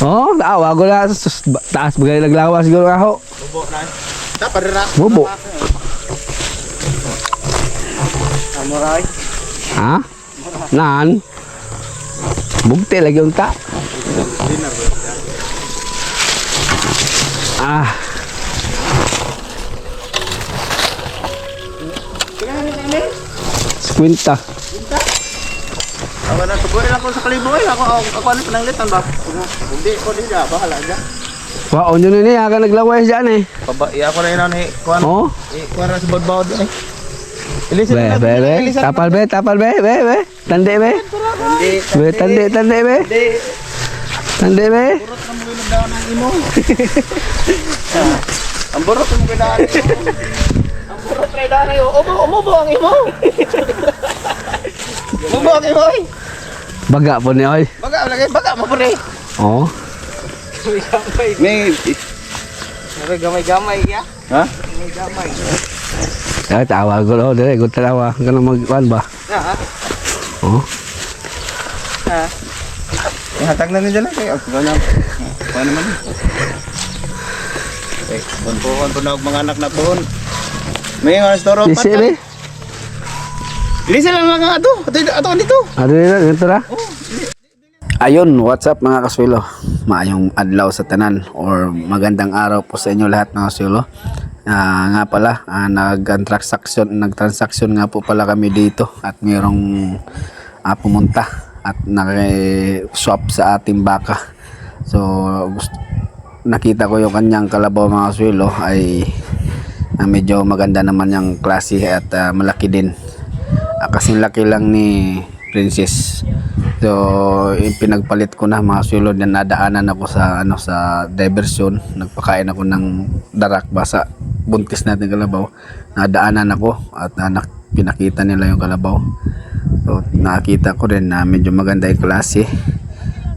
Oh, tawa ko na taas bagay naglawa siguro ako. Bubo na. Dapat rin Bubo. Samurai. Ha? Nan. Bugti lagi unta. Ah, kwinta. Ako na suburin ako sa kalibo. Ako ako, ano pananglitan ba? Hindi ko di na bahala dyan. Wa onyo ni niya ka naglaway diyan eh. Paba, iya ko na yun eh. Kuan. Oh. Eh, kuan na sa bodbawd eh. Ilisan Be, be, be. Tapal be, tapal be, be, be. Tande be. Be, tande, tande be. Tande be. Burot na mo daw ng imo. Ang burot mo kailangan imo. Ang burot kay dana yo. Umo, umubo ang imo. Imo. eh. Baga po ni oy. Baga lagi, baga mo pre. Oh. May May gamay-gamay ya. Ha? Ay, tawa ko lo, dire ko tawa. Ganun magkuan ba? Ha? Oh. Ha? Ihatag na nila lang kayo. Ako na. Kuha naman. Eh, buntuhan po na mga anak na po. May mga restaurant Sisi be. Lisa lang lang ato. Ato ato dito. Ano nila, ganito ra? Ayun, what's up mga kaswilo? Maayong adlaw sa tanan or magandang araw po sa inyo lahat mga kaswilo. Ah, nga pala, ah, nag-transaction, nag-transaction nga po pala kami dito at mayroong ah, pumunta at naki-swap sa ating baka. So, gusto, nakita ko yung kanyang kalabaw mga kaswilo ay ah, medyo maganda naman yung klase at ah, malaki din. Kasing laki lang ni Princess. So, pinagpalit ko na mga sulo na nadaanan ako sa ano sa diversion. Nagpakain ako ng darak basa buntis natin kalabaw. Nadaanan ako at nak- pinakita nila yung kalabaw. So, nakita ko rin na medyo maganda yung klase.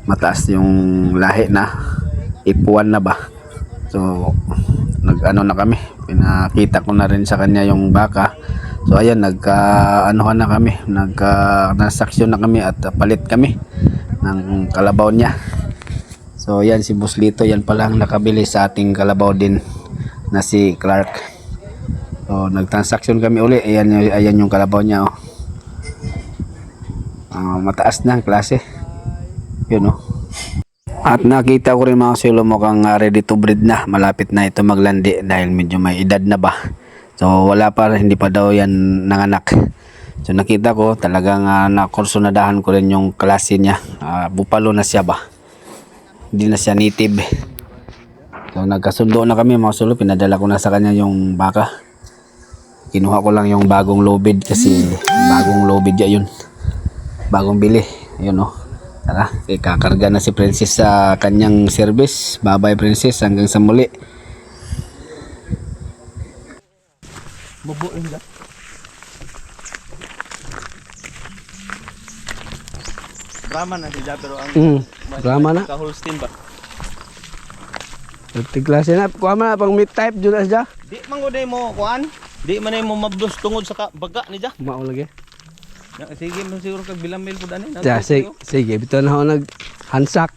Mataas yung lahi na. Ipuan na ba? So, nag-ano na kami. Pinakita ko na rin sa kanya yung baka. So, ayan, nagka, ano na kami. Nagka, transaction na kami at uh, palit kami ng kalabaw niya. So, yan si Buslito. Yan pala ang nakabili sa ating kalabaw din na si Clark. So, nag-transaction kami uli. Ayan, ayan yung kalabaw niya. Oh. Ah, mataas na ang klase. Yun, oh. At nakita ko rin mga silo mukhang ah, ready to breed na. Malapit na ito maglandi dahil medyo may edad na ba. So wala pa, hindi pa daw yan nanganak. So nakita ko talagang uh, nakursunadahan ko rin yung klase niya. Ah, bupalo na siya ba. Hindi na siya native. So nagkasundo na kami mga silo. Pinadala ko na sa kanya yung baka. Kinuha ko lang yung bagong lobid kasi bagong lobid ya yun. Bagong bili. Yun oh. Tara, eh, kakarga na si Princess sa kanyang service. Bye-bye Princess, hanggang sa muli. Bubo rin da. Brahman na siya pero ang Mm, drama na. Ka-Holstein ba? Klase na. Kuha mo na pang meat type dyan na siya. Di man mo kuan. Di man mo mabdos tungod sa ka- baga ni ja. Mao lagi. Na- Sige mo siguro kag bilamil pud ani. Ja, sige, sige. Bito na ako nag hansak.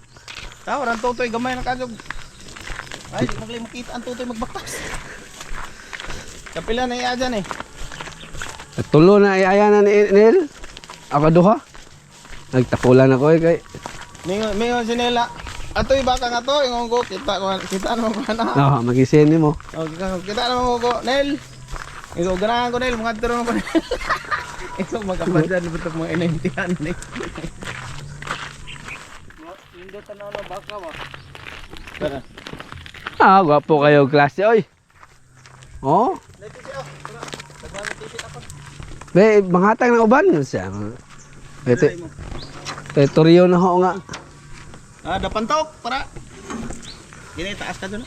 Tawo ran tutoy gamay na kagog. Ay, di magli mo kita ang tutoy magbakas. Kapila na iya dyan eh. Tulo na iayanan ni Nel. Ako duha. Nagtakulan ako eh kay. Mingon mingon si Nela. Atoy baka nga to, ingon ko kita ko kita naman ko na. Ah, magisin ni mo. Oh, kita, kita naman ko, Nel. Ikaw ganahan ko Nel, mga turo mo ko Nel. Ikaw magkapadyan mo ito mga inaintihan ni. Hindi tanaw na baka mo. Tara. Ah, gwapo kayo klase oy. Oh, be manghatag na uban yun siya. Ito, teritoryo na ho nga. Ah, dapantok para. Gini taas ka doon.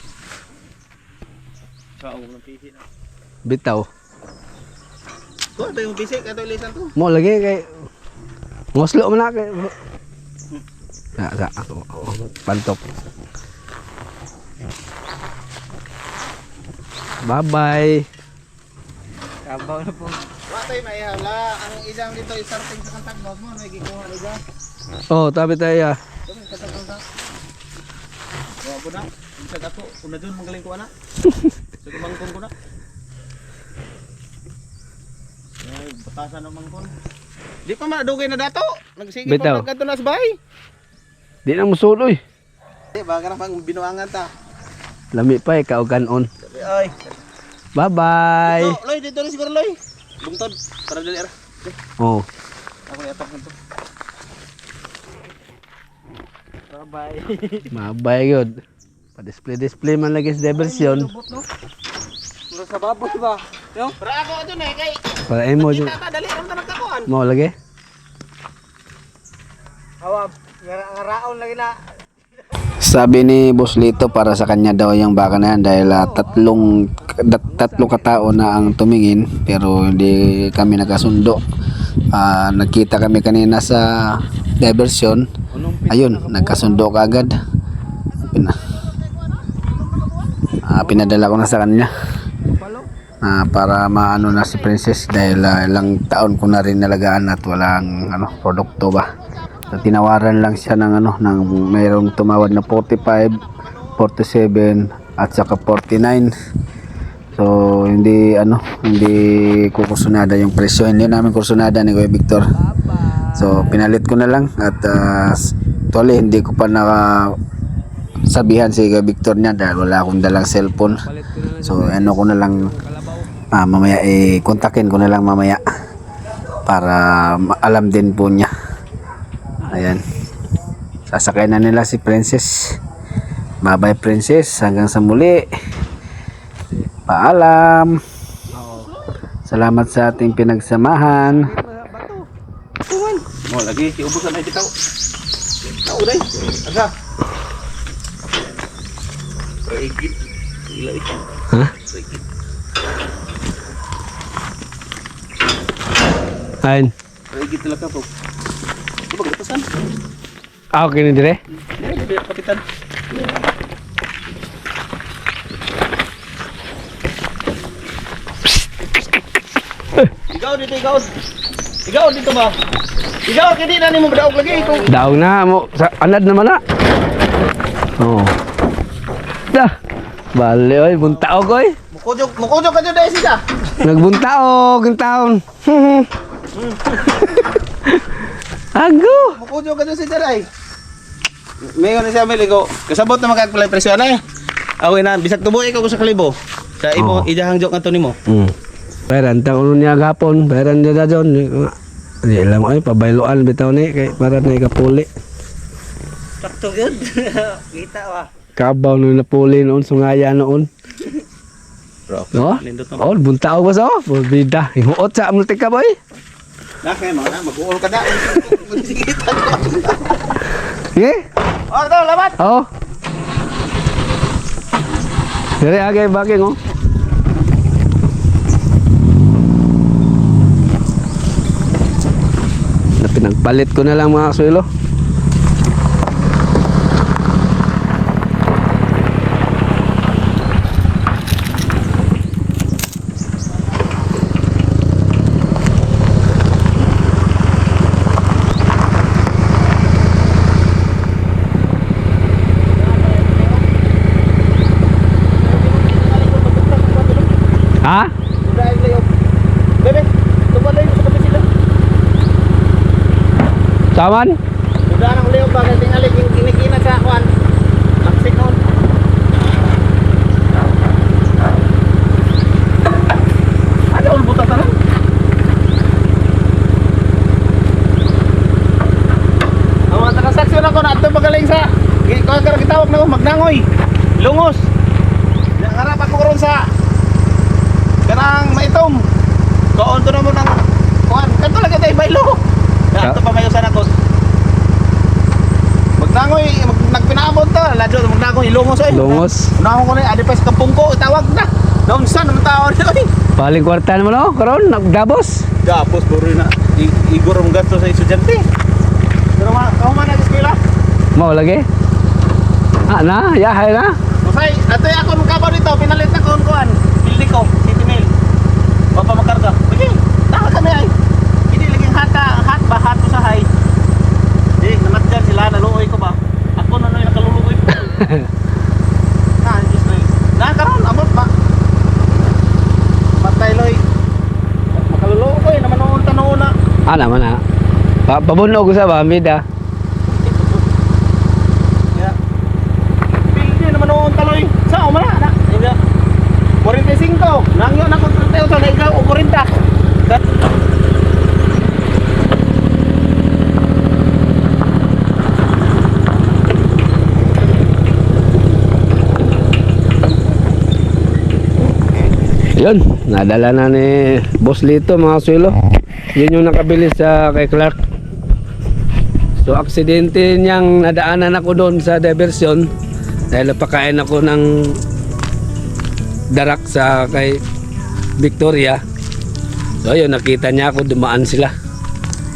Sa ulo ng tisit na. Bitaw. To, ito yung ito yung lisan to. Mo lagi kay Ngoslo man na kay. Sa sa ako pantok. Bye bye. Kabaw na po. Watay may hala, ang isang dito isarting sa kantag bag mo, may gikuha ni dyan. Oh, tabi tayo. Kami katag kantag. Wa ko na. Bisag ako, una dun magaling ko ana. Sa mangkon ko na. Ay, batasan ng mangkon. Di pa madugay na dato. Nagsige Bitaw. pa nagkanto na sa bahay. Di na musuloy. Di baga na pang binuangan ta. Lami pa eh, kauganon. Ay. Bye-bye. Dito, Loy, dito rin siguro Loy. Bungtod, para dali ara. Oh. Ako yatak nito. Bye. Mabay yun. Pa-display-display man lagi sa diversyon. Mura sa baboy ba? Yo. Para ako dun eh kay. Para imo dyan. Kita dali ang tanong kakuan. Mo lagi? Awab, ngaraon lagi na. Sabi ni Boss Lito para sa kanya daw yung baka na yan dahil ah, tatlong dat- tatlong katao na ang tumingin pero hindi kami nagkasundo. Ah, nagkita kami kanina sa diversyon. Ayun, nagkasundo kaagad. Pina, ah, pinadala ko na sa kanya. Ah, para maano na si Princess dahil ah, ilang taon ko na rin nalagaan at walang ano produkto ba. So, tinawaran lang siya ng ano ng mayroong tumawad na 45, 47 at saka 49. So hindi ano, hindi kukursunada yung presyo. Hindi namin kursunada ni Kuya Victor. So pinalit ko na lang at uh, tuloy hindi ko pa naka sabihan si Kuya Victor niya dahil wala akong dalang cellphone. So ano ko na lang ah, mamaya eh kontakin ko na lang mamaya para alam din po niya. Ayan. Sasakay na nila si Princess. Bye-bye Princess. Hanggang sa muli. Paalam. Salamat sa ating pinagsamahan. Mo lagi iubusan ay bitaw. Tao dai. Aga. Ha? Ayan. Rigid talaga po. Di ba gatasan? Ah, okay na dire? Dili biya kapitan. Ikaw dito, ikaw. Ikaw dito ba? Ikaw, kini na ni mo daog lagi. Ikaw. Daw na mo. Sa anad naman na. Oh. Da. Bale oy, buntaog oy. Mukujog, mukujog ka dyan dahil siya. Nagbuntaog ang taon. Ago. Mukujog ka dyan si Jaray. Mayon na siya may ligo. Kasabot na magkakapalay presyo na eh. Awin na, bisag tubo ikaw ko sa kalibo. Sa imo, Oo. idahang joke nga to nimo. Hmm. Peran ta ulo niya gapon, peran niya dajon. Di lang ay pabayloan bitaw ni kay para na ikapuli. Sakto yun. Kita wa. Kabaw no napuli noon sungaya noon. Bro, No? na. Oh, buntaog ba sa? Bida. Himuot sa multi ka boy. Nakay mo na, mag-uol ka na. Magsigitan. Sige. Oh, ito, labat. Oh. Dari agay bagay oh. Na pinagpalit ko na lang mga kasuelo. Ha? Dahil layo. Bebe, tumalay mo sa kape sila. Saman? Udah nang layo ba kasi tingali yung kinikina sa kwan. Taksik noon. Ano ulo buta tanan? Ang mga transaksyon ako na ito magaling sa Kaya kitawag na ko magnangoy Lungos Nakarap ako ron sa Kanang maitom Kaon to na mo ng Kuan Kanto lagi tayo baylo Ka- Ato pa mayo sa nakot Magnangoy mag, Nagpinaabot ta Ladyo magnangoy Lungos ay Unahon ko na Adi pa sa kampung ko Tawag na Doon sa Naman tawag na oy Paling kwarta naman oh, karon nagdabos. Gapos buro na Igor ang gasto sa estudyante Pero ma Kau man na sa eskwela Mau lagi? Ah na, yahay na. Masay, ato yung akong kabaw dito, pinalit na kung kuhan. Bildi ko, city mail. Papa makarga. Sige, taka kami ay. Hindi laging hata, hat ba, hat sa hay. Di, namat dyan sila, naluoy ko ba? Ako na yung nakaluluoy ko. Ah, naman na. Pa pabunog ko sa bamid ah. Ya. Hindi naman ang taloy. Sa o mana na. Hindi. 45. Nangyo na ko 38 na ikaw o 40. Yun, nadala na ni Boss Lito mga suelo. Yun yung nakabili sa kay Clark. So aksidente niyang nadaanan ako doon sa diversion dahil napakain ako ng darak sa kay Victoria. So ayun, nakita niya ako dumaan sila.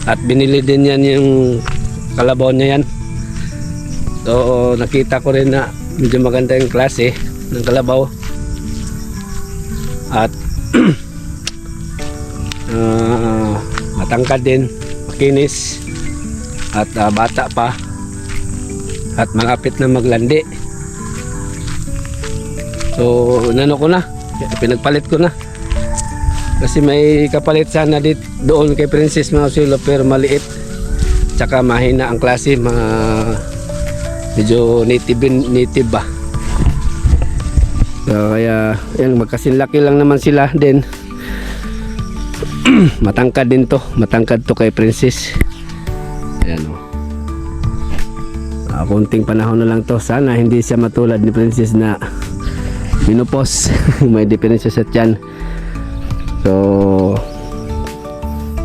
At binili din yan yung kalabaw niya yan. So nakita ko rin na medyo maganda yung klase ng kalabaw at ah, matangkad din makinis at ah, bata pa at malapit na maglandi. So nano ko na pinagpalit ko na. Kasi may kapalit sana dit doon kay Princess mga silo pero maliit tsaka mahina ang klase mga medyo native native ba. So, kaya yan magkasinlaki lang naman sila din. matangkad din to, matangkad to kay Princess. Ayan o. Ah, kunting panahon na lang to. Sana hindi siya matulad ni Princess na minupos. may diferensya sa tiyan. So,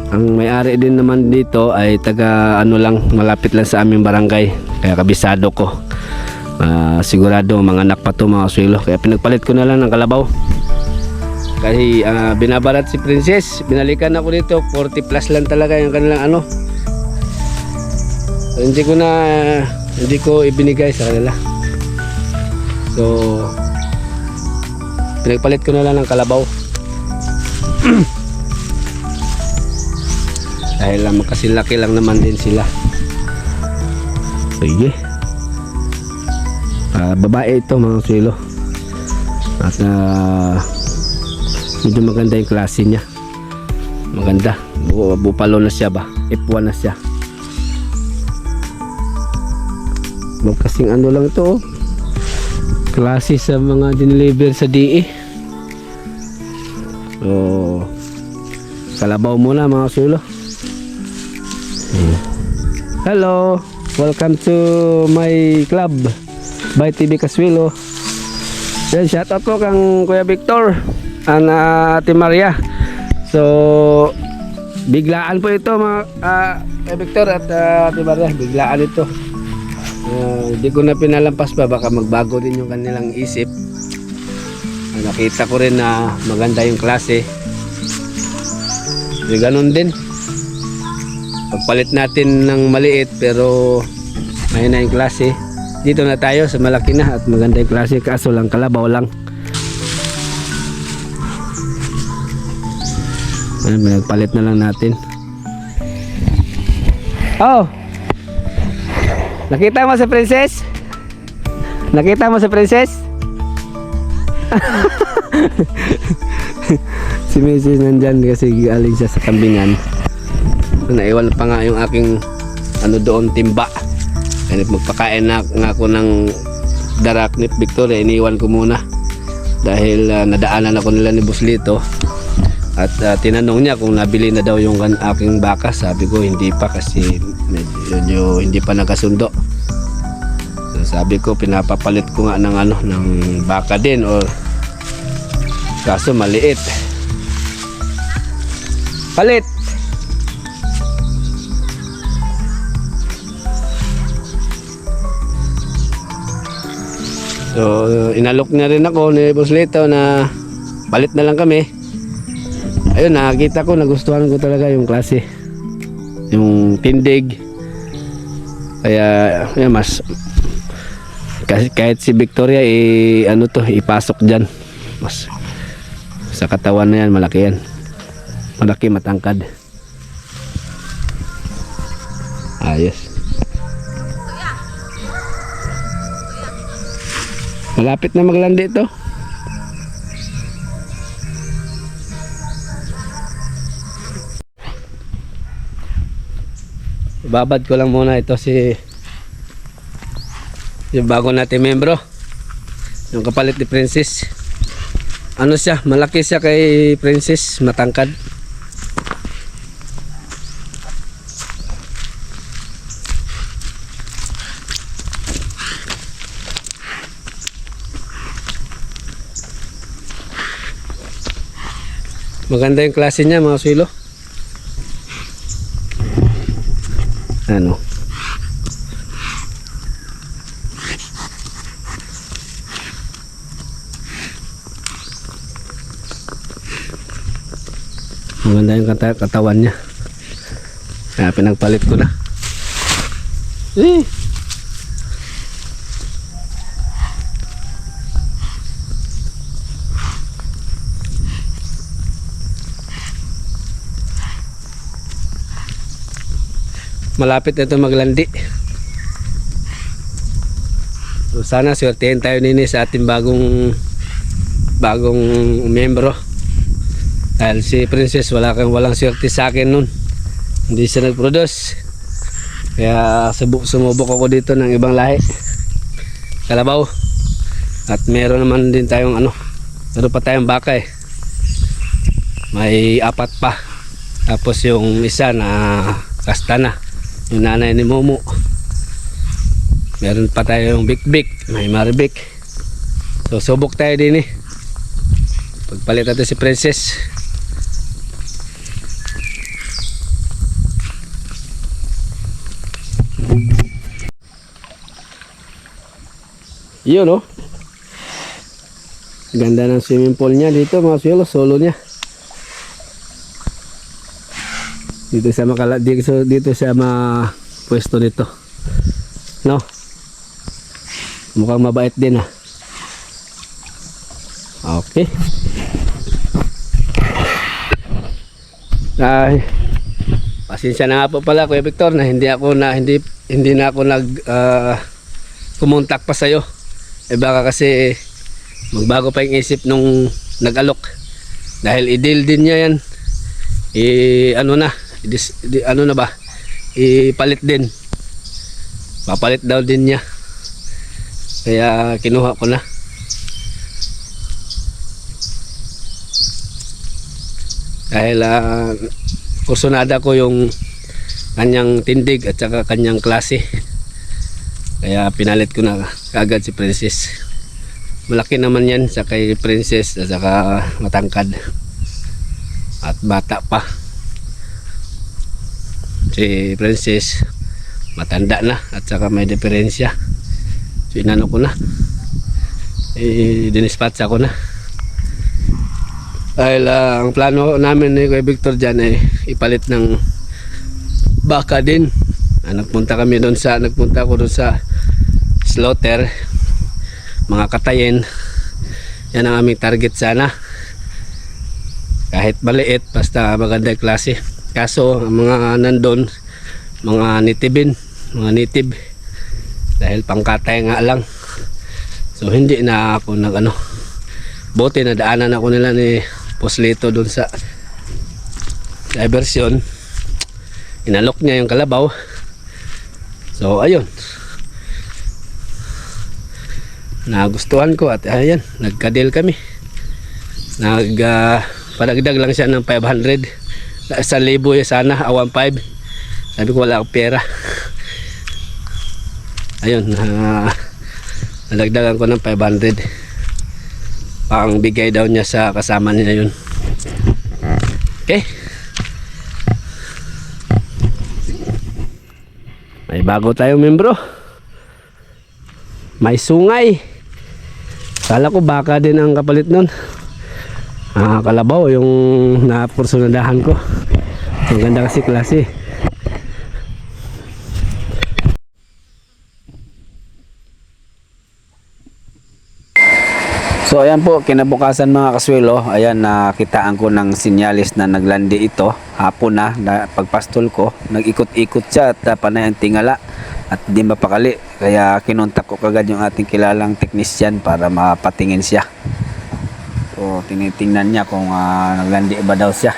ang may-ari din naman dito ay taga ano lang, malapit lang sa aming barangay. Kaya kabisado ko. Ah, sigurado mga anak pa to mga swelo kaya pinagpalit ko na lang ng kalabaw kasi ah, binabarat si princess. Binalikan ako dito. 40 plus lang talaga yung kanilang ano. So, hindi ko na hindi ko ibinigay sa kanila. So pinagpalit ko na lang ng kalabaw. Dahil lang magkasilaki lang naman din sila. Sige. Ah, babae ito mga swelo. At ah, medyo maganda yung klase niya. Maganda. Bu bupalo na siya ba? F1 na siya. Wag kasing ano lang ito oh. klase sa mga dineliver sa DE so kalabaw muna mga swelo hello. Welcome to my club by TV Caswilo. Yan, shout out po kang Kuya Victor uh, Ate Maria. So, biglaan po ito mga uh, Victor at uh, Ate Maria. Biglaan ito. Uh, Hindi ko na pinalampas pa. Baka magbago din yung kanilang isip. Uh, nakita ko rin na maganda yung klase. Di ganun din. Pagpalit natin ng maliit pero mahina yung klase dito na tayo sa malaki na at maganda yung klase kaso lang kalabaw lang Ayan, pinagpalit na lang natin oh nakita mo sa princess nakita mo sa princess si Mrs. nandyan kasi galing siya sa kambingan naiwan pa nga yung aking ano doon timba Kaya magpakain na nga ako ng darak ni Victoria, iniwan ko muna. Dahil ah, nadaanan ako nila ni Buslito. At ah, tinanong niya kung nabili na daw yung aking baka. Sabi ko hindi pa kasi medyo, hindi pa nakasundo. So, sabi ko pinapapalit ko nga ng ano ng baka din or kaso maliit. Palit. So, inalok na rin ako ni Boss Lito na palit na lang kami. Ayun, nakakita ko, nagustuhan ko talaga yung klase. Yung tindig. Kaya, yun, mas kasi kahit si Victoria i ano to ipasok diyan mas sa katawan na yan malaki yan malaki matangkad ayos Malapit na maglandi ito. Ibabad ko lang muna ito si yung bago natin membro. Yung kapalit ni Princess. Ano siya? Malaki siya kay Princess. Matangkad. Maganda yung klase niya mga swilo. Ano? Maganda yung kata katawan niya. Kaya pinagpalit ko na. Eh. Malapit na ito maglandi. So sana swertehin tayo nini sa ating bagong bagong membro. Dahil si Princess wala kang walang swerte sa akin nun. Hindi siya nag-produce. Kaya subuk sumubok ako dito ng ibang lahi. Kalabaw. At meron naman din tayong ano. Meron pa tayong baka eh. May apat pa. Tapos yung isa na kasta na. Yung nanay ni Momo. Meron pa tayong Big Big. May Maribik. So subok tayo din eh. Pagpalit natin si Princess. Yun oh. Ganda ng swimming pool niya dito mga suelo, solo niya. Dito sa makala dito, dito siya ma pwesto nito. No. Mukhang mabait din ah. Okay. Ay. Pasensya na nga po pala Kuya Victor na hindi ako na hindi hindi na ako nag ah, kumontak pa sa'yo. Eh baka kasi magbago pa yung isip nung nag-alok. Dahil i-deal din niya yan. I ano na, i-dis- di, ano na ba? Ipalit din. Papalit daw din niya. Kaya kinuha ko na. Dahil ah, kursunada ko yung kanyang tindig at saka kanyang klase. Kaya pinalit ko na kagad si Princess. Malaki naman yan sa kay Princess at saka matangkad. At bata pa. Si Princess matanda na at saka may diferensya. So inano ko na. Eh, dinispatch ako na. Dahil ah, ang plano namin ni Kuya Victor dyan ay ipalit ng baka din. Ah, nagpunta kami doon sa nagpunta ako doon sa slaughter mga katayin. Yan ang aming target sana. Kahit maliit basta maganda yung klase. Kaso ang mga nandun mga nitibin mga nitib dahil pangkatay nga lang. So hindi na ako nag ano buti na daanan ako nila ni Poslito doon sa diversion. Inalok niya yung kalabaw. So ayun nagustuhan ko at ayan nagkadil kami. Nag uh, padagdag lang siya ng 500 sa libo ya sana awan 5 sabi ko wala akong pera. Ayun na nadagdagan ko ng 500 pang bigay daw niya sa kasama niya yun. Okay. May bago tayong membro. May sungay Kala ko baka din ang kapalit nun. Ah, kalabaw yung napursunadahan ko. Ang ganda kasi klase. So ayan po, kinabukasan mga kaswelo, ayan nakitaan ko ng sinyalis na naglandi ito. Hapon na, na pagpastol ko, nag-ikot-ikot siya at uh, panay ang tingala at di mapakali. Kaya kinontak ko kagad yung ating kilalang teknisyan para mapatingin siya. So tinitingnan niya kung uh, naglandi ba daw siya.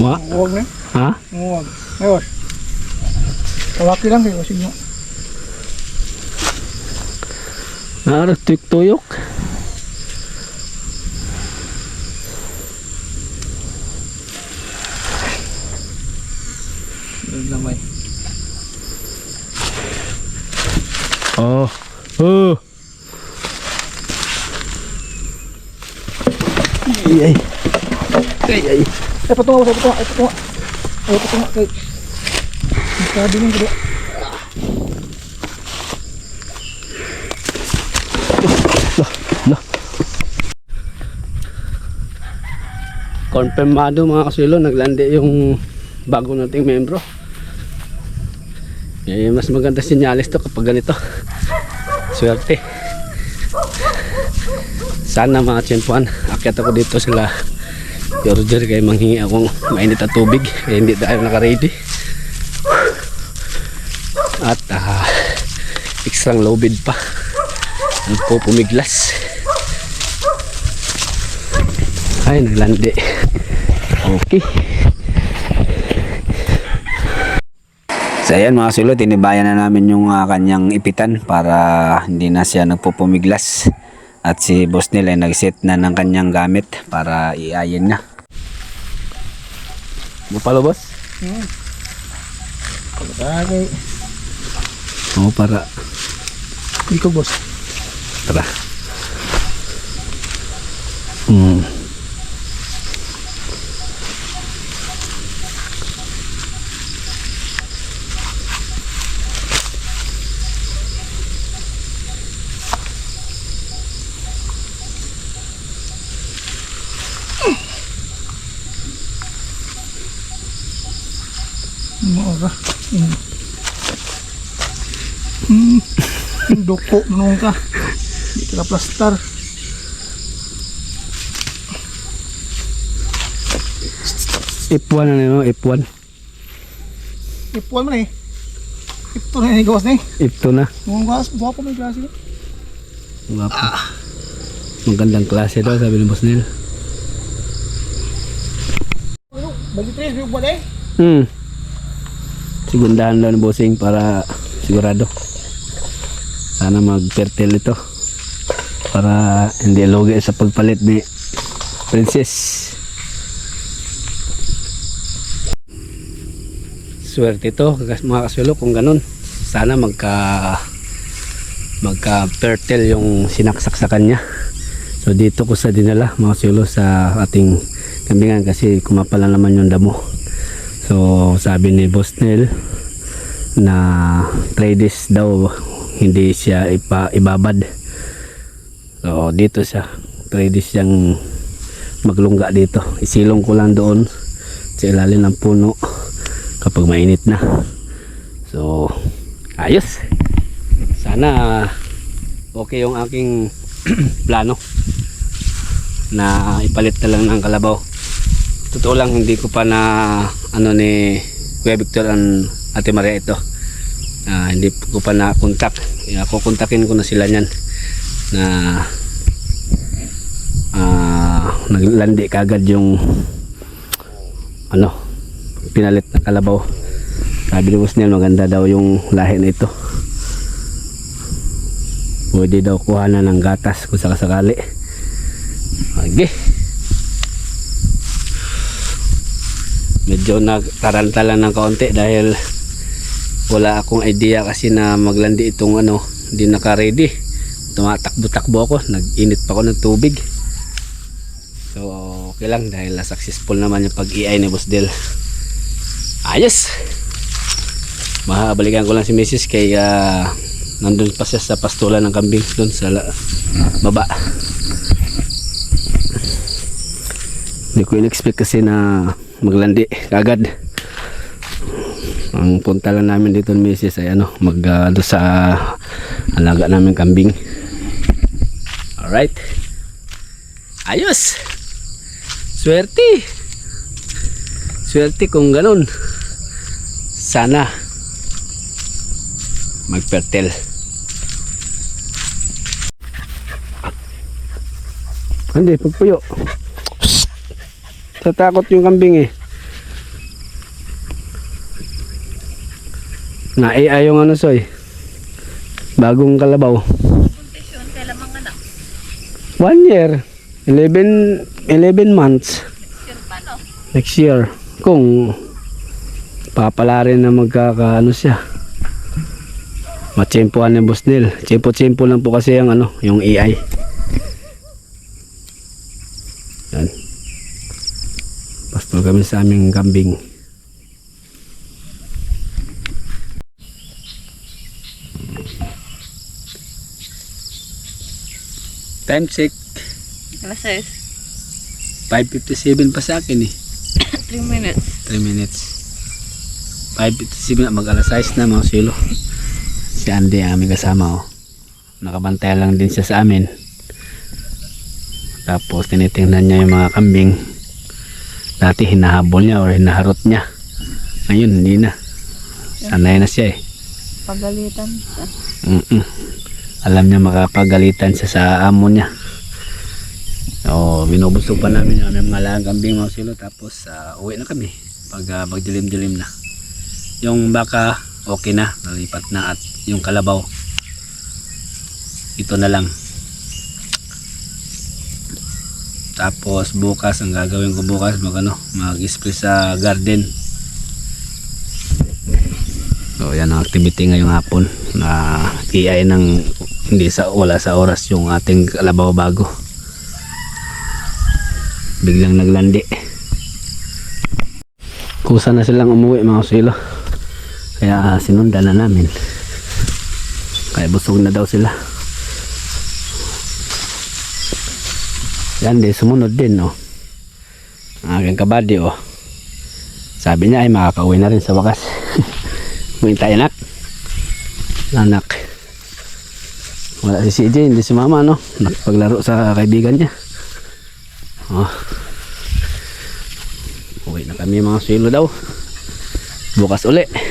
Wa? Huwag na. Ha? Huwag. Ngayon. Kawaki lang kayo. Sige mo. Naara tuyok tuyok. Doon lang may. Oh. Oh. Ay ay. Ay ay. Eh, patunga ko. Patunga. Eh, patunga. Eh, patunga. Kay. Masyado yung gado. Konfirmado mga kasulo, naglandi yung bago nating membro. Eh, mas maganda sinyalis to kapag ganito. Swerte. Sana mga tiyempuan, akyat ako dito sila Roger kay manghingi akong mainit na tubig kaya hindi tayo naka-ready. At ah, extra low bid pa. Ano po pumiglas. Ay, naglandi. Okay. So ayan mga sulod, tinibayan na namin yung ah, kanyang ipitan para hindi na siya nagpupumiglas. At si boss nila ay nag-set na ng kanyang gamit para iayin na. Bupalo boss? Bagay. Oo, para. Ikaw, boss. Tara. Hmm. Mura. Hmm. Hmm. Duko. Manong ka. Di ka plastar. F1 na no, F1. Ipuan mo na eh. Ito na yung gawas na eh. F2 na. Mga gawas. Buha pa may klase. Guwapo. Magandang klase daw, sabi ni Boss Neil. Bagi tres. May buwan eh. Hmm. Sigundahan daw ni Bossing para sigurado. Sana mag-fertile ito. Para hindi lugi sa pagpalit ni Princess. Swerte ito, mga kaswelo, kung ganun. Sana magka magka fertile yung sinaksak sa kanya. So dito ko sa dinala mga kaswelo sa ating kambingan kasi kumapala naman yung damo. So sabi ni Boss Nel na 3 days daw hindi siya ipa, ibabad. So dito siya 3 days siyang maglungga dito. Isilong ko lang doon sa ilalim ng puno kapag mainit na. So ayos. Sana okay yung aking plano na ipalit na lang ng kalabaw totoo lang hindi ko pa na ano ni Kuya Victor ang Ate Maria ito Ah, hindi ko pa na contact Kaya kukontakin ko na sila niyan na ah naglandi kagad yung ano pinalit na kalabaw. Sabi ni Boss Neil maganda daw yung lahi na ito. Pwede daw kuha na ng gatas kung sakasakali. Okay medyo nagtaranta lang ng kaunti dahil wala akong idea kasi na maglandi itong ano hindi naka ready tumatakbo-takbo ako nag-init pa ako ng tubig. So okay lang dahil successful naman yung pag-iay ni Boss Del. Ayos! Mahabalikan ko lang si Mrs. kay ah, nandun pa siya sa pastulan ng kambing doon sa baba. Hindi ko in-expect kasi na maglandi kagad ang punta lang namin dito ni Mrs. ay ano mag uh, sa alaga namin kambing. Alright. Ayos. Swerte. Swerte kung ganun. Sana magpertel. Hindi pagpuyo. Tatakot yung kambing eh Na AI yung ano soy. Bagong kalabaw. One year. 11, 11 months. Next year. Kung papala rin na magkaka ano siya. Matsempohan ng boss Neil. Tsempo-tsempo lang po kasi yung ano, yung AI. Yan. Pastor kami sa aming kambing. Time check. Alas 6. 5.57 pa sa akin eh. 3 minutes. 3 minutes. 5.57 na mag alas 6 na mga silo. Si Andy ang aming kasama oh. Nakabantay lang din siya sa amin. Tapos tinitingnan niya yung mga kambing. Dati hinahabol niya or hinaharot niya. Ngayon hindi na. Sanay na siya eh. Pagalitan siya. Mm-mm. Alam niya makapagalitan siya sa amo niya. O, binubusog pa namin yung aming mga alagang kambing mga silo. Tapos, ah, uwi na kami. Pag uh, magdilim-dilim na. Yung baka, okay na. Nalipat na. At yung kalabaw, ito na lang. Tapos, bukas, ang gagawin ko bukas, mag, ano, mag-spray sa garden. So yan ang activity ngayong hapon na AI ng hindi sa wala sa oras yung ating kalabaw bago. Biglang naglandi. Kusa na silang umuwi mga silo. Kaya ah, sinundan na namin. Kaya busog na daw sila. Yan din, sumunod din oh. Ang aking kabady oh. Sabi niya ay makakauwi na rin sa wakas. Uwi tayo nak. Anak. Wala si CJ, hindi si mama no. Nagpaglaro sa kaibigan niya. Oh. Uwi na kami mga silo daw. Bukas uli.